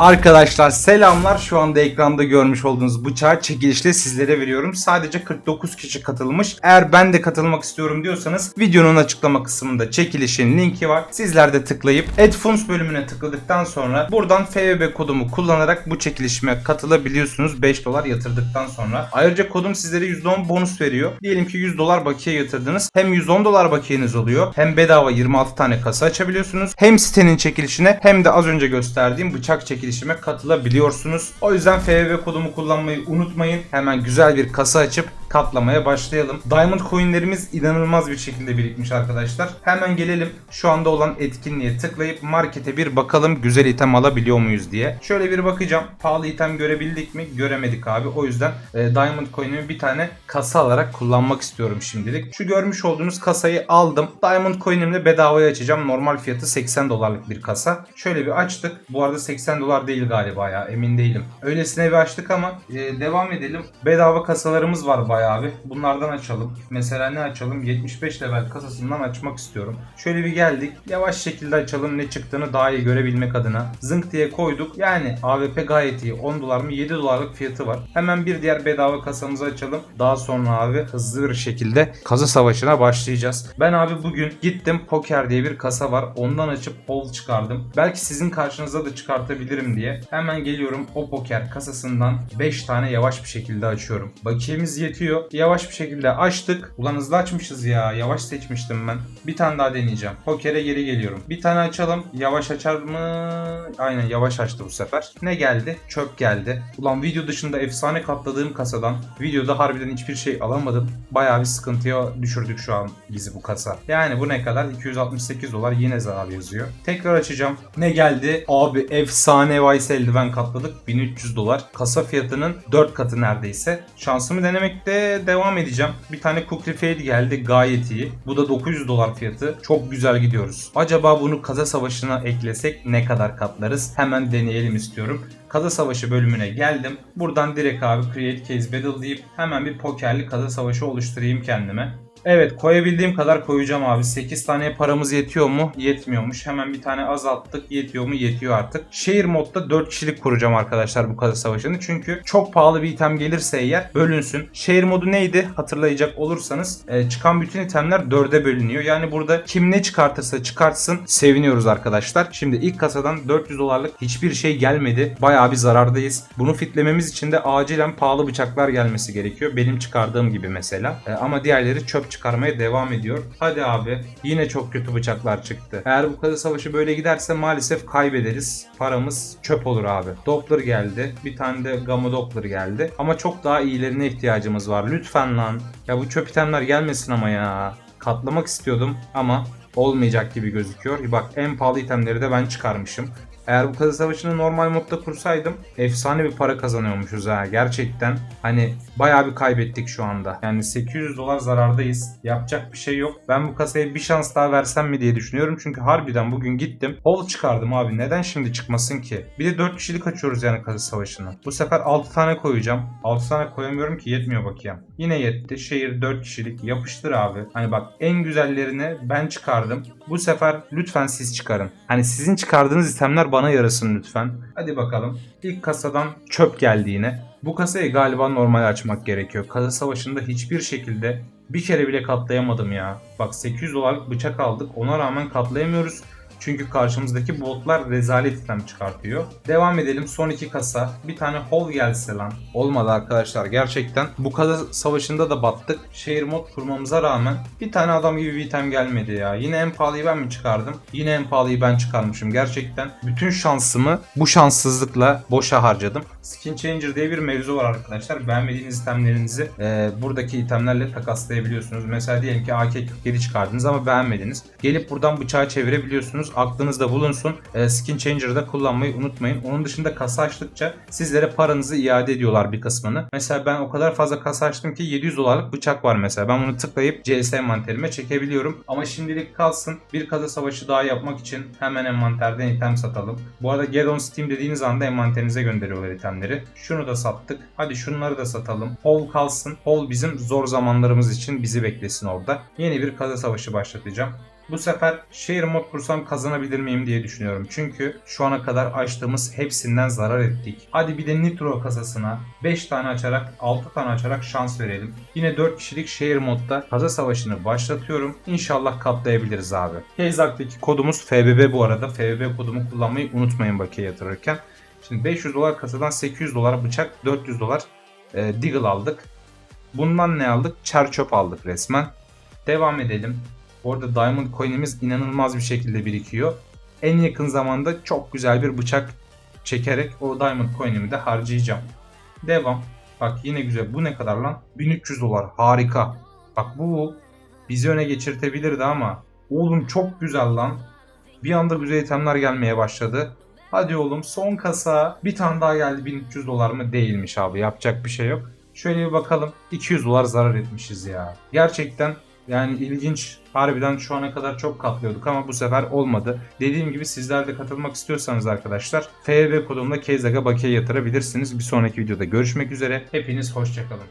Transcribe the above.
Arkadaşlar selamlar. Şu anda ekranda görmüş olduğunuz bıçağı çekilişle sizlere veriyorum. Sadece 49 kişi katılmış. Eğer ben de katılmak istiyorum diyorsanız videonun açıklama kısmında çekilişin linki var. Sizler de tıklayıp Adfuns bölümüne tıkladıktan sonra buradan FVB kodumu kullanarak bu çekilişime katılabiliyorsunuz 5 dolar yatırdıktan sonra. Ayrıca kodum sizlere %10 bonus veriyor. Diyelim ki 100 dolar bakiye yatırdınız. Hem 110 dolar bakiyeniz oluyor. Hem bedava 26 tane kasa açabiliyorsunuz. Hem sitenin çekilişine hem de az önce gösterdiğim bıçak çekilişime katılabiliyorsunuz. O yüzden FVB kodumu kullanmayı unutmayın. Hemen güzel bir kasa açıp katlamaya başlayalım. Diamond coinlerimiz inanılmaz bir şekilde birikmiş arkadaşlar. Hemen gelelim şu anda olan etkinliğe tıklayıp markete bir bakalım güzel item alabiliyor muyuz diye. Şöyle bir bakacağım. Pahalı item görebildik mi? Göremedik abi. O yüzden e, Diamond coin'imi bir tane kasa alarak kullanmak istiyorum şimdilik. Şu görmüş olduğunuz kasayı aldım. Diamond coin'imle bedavaya açacağım. Normal fiyatı 80 dolarlık bir kasa. Şöyle bir açtık. Bu arada 80 dolar değil galiba ya. Emin değilim. Öylesine bir açtık ama e, devam edelim. Bedava kasalarımız var bayağı abi. Bunlardan açalım. Mesela ne açalım? 75 level kasasından açmak istiyorum. Şöyle bir geldik. Yavaş şekilde açalım ne çıktığını daha iyi görebilmek adına. Zınk diye koyduk. Yani AWP gayet iyi. 10 dolar mı 7 dolarlık fiyatı var. Hemen bir diğer bedava kasamızı açalım. Daha sonra abi hızlı bir şekilde kasa savaşına başlayacağız. Ben abi bugün gittim poker diye bir kasa var. Ondan açıp hol çıkardım. Belki sizin karşınıza da çıkartabilirim diye. Hemen geliyorum o poker kasasından 5 tane yavaş bir şekilde açıyorum. Bakiyemiz yetiyor. Yavaş bir şekilde açtık. Ulan hızlı açmışız ya. Yavaş seçmiştim ben. Bir tane daha deneyeceğim. Pokere geri geliyorum. Bir tane açalım. Yavaş açar mı? Aynen yavaş açtı bu sefer. Ne geldi? Çöp geldi. Ulan video dışında efsane katladığım kasadan videoda harbiden hiçbir şey alamadım. Bayağı bir sıkıntıya düşürdük şu an bizi bu kasa. Yani bu ne kadar? 268 dolar yine zarar yazıyor. Tekrar açacağım. Ne geldi? Abi efsane Vice eldiven katladık. 1300 dolar. Kasa fiyatının 4 katı neredeyse. Şansımı denemekte devam edeceğim. Bir tane Kukri Fade geldi. Gayet iyi. Bu da 900 dolar fiyatı. Çok güzel gidiyoruz. Acaba bunu kasa savaşına eklesek ne kadar katlarız? Hemen deneyelim istiyorum. Kaza Savaşı bölümüne geldim. Buradan direkt abi Create Case Battle deyip hemen bir pokerli kaza savaşı oluşturayım kendime. Evet koyabildiğim kadar koyacağım abi. 8 tane paramız yetiyor mu? Yetmiyormuş. Hemen bir tane azalttık. Yetiyor mu? Yetiyor artık. Şehir modda 4 kişilik kuracağım arkadaşlar bu kaza savaşını. Çünkü çok pahalı bir item gelirse eğer bölünsün. Şehir modu neydi? Hatırlayacak olursanız e, çıkan bütün itemler 4'e bölünüyor. Yani burada kim ne çıkartırsa çıkartsın seviniyoruz arkadaşlar. Şimdi ilk kasadan 400 dolarlık hiçbir şey gelmedi. Bayağı bir zarardayız. Bunu fitlememiz için de acilen pahalı bıçaklar gelmesi gerekiyor. Benim çıkardığım gibi mesela. E, ama diğerleri çöp çıkarmaya devam ediyor. Hadi abi yine çok kötü bıçaklar çıktı. Eğer bu kaza savaşı böyle giderse maalesef kaybederiz. Paramız çöp olur abi. Doppler geldi. Bir tane de Gamma Doppler geldi. Ama çok daha iyilerine ihtiyacımız var. Lütfen lan. Ya bu çöp itemler gelmesin ama ya. Katlamak istiyordum ama olmayacak gibi gözüküyor. Bak en pahalı itemleri de ben çıkarmışım. Eğer bu kaza savaşını normal modda kursaydım efsane bir para kazanıyormuşuz ha gerçekten. Hani bayağı bir kaybettik şu anda. Yani 800 dolar zarardayız. Yapacak bir şey yok. Ben bu kasaya bir şans daha versem mi diye düşünüyorum. Çünkü harbiden bugün gittim. Hol çıkardım abi. Neden şimdi çıkmasın ki? Bir de 4 kişilik açıyoruz yani kaza savaşını. Bu sefer 6 tane koyacağım. 6 tane koyamıyorum ki yetmiyor bakayım. Yine yetti. Şehir 4 kişilik. Yapıştır abi. Hani bak en güzellerini ben çıkardım. Bu sefer lütfen siz çıkarın. Hani sizin çıkardığınız itemler bana yarasın lütfen. Hadi bakalım. İlk kasadan çöp geldi yine. Bu kasayı galiba normal açmak gerekiyor. Kasa savaşında hiçbir şekilde bir kere bile katlayamadım ya. Bak 800 dolarlık bıçak aldık. Ona rağmen katlayamıyoruz. Çünkü karşımızdaki botlar rezalet item çıkartıyor. Devam edelim. Son iki kasa. Bir tane hol gelse lan. Olmadı arkadaşlar. Gerçekten bu kasa savaşında da battık. Şehir mod kurmamıza rağmen bir tane adam gibi bir item gelmedi ya. Yine en pahalıyı ben mi çıkardım? Yine en pahalıyı ben çıkarmışım. Gerçekten bütün şansımı bu şanssızlıkla boşa harcadım. Skin Changer diye bir mevzu var arkadaşlar. Beğenmediğiniz itemlerinizi e, buradaki itemlerle takaslayabiliyorsunuz. Mesela diyelim ki AK-47 çıkardınız ama beğenmediniz. Gelip buradan bıçağı çevirebiliyorsunuz. Aklınızda bulunsun. E, Skin Changer'da kullanmayı unutmayın. Onun dışında kasa açtıkça sizlere paranızı iade ediyorlar bir kısmını. Mesela ben o kadar fazla kasa açtım ki 700 dolarlık bıçak var mesela. Ben bunu tıklayıp CS envanterime çekebiliyorum. Ama şimdilik kalsın. Bir kasa savaşı daha yapmak için hemen envanterden item satalım. Bu arada Get on Steam dediğiniz anda envanterinize gönderiyorlar itemleri. Şunu da sattık. Hadi şunları da satalım. Hol kalsın. Hol bizim zor zamanlarımız için bizi beklesin orada. Yeni bir kasa savaşı başlatacağım. Bu sefer şehir mod kursam kazanabilir miyim diye düşünüyorum. Çünkü şu ana kadar açtığımız hepsinden zarar ettik. Hadi bir de Nitro kasasına 5 tane açarak 6 tane açarak şans verelim. Yine 4 kişilik şehir modda kasa savaşını başlatıyorum. İnşallah katlayabiliriz abi. Heyzak'taki kodumuz FBB bu arada. FBB kodumu kullanmayı unutmayın bakiye yatırırken. Şimdi 500 dolar kasadan 800 dolar bıçak 400 dolar e, Deagle aldık. Bundan ne aldık? Çer çöp aldık resmen. Devam edelim. Orada Diamond Coin'imiz inanılmaz bir şekilde birikiyor. En yakın zamanda çok güzel bir bıçak çekerek o Diamond Coin'imi de harcayacağım. Devam. Bak yine güzel. Bu ne kadar lan? 1300 dolar. Harika. Bak bu bizi öne geçirtebilirdi ama oğlum çok güzel lan. Bir anda güzel itemler gelmeye başladı. Hadi oğlum son kasa. Bir tane daha geldi 1300 dolar mı? Değilmiş abi. Yapacak bir şey yok. Şöyle bir bakalım. 200 dolar zarar etmişiz ya. Gerçekten yani ilginç. Harbiden şu ana kadar çok katlıyorduk ama bu sefer olmadı. Dediğim gibi sizler de katılmak istiyorsanız arkadaşlar FB kodumla Kezaga bakiye yatırabilirsiniz. Bir sonraki videoda görüşmek üzere. Hepiniz hoşçakalın.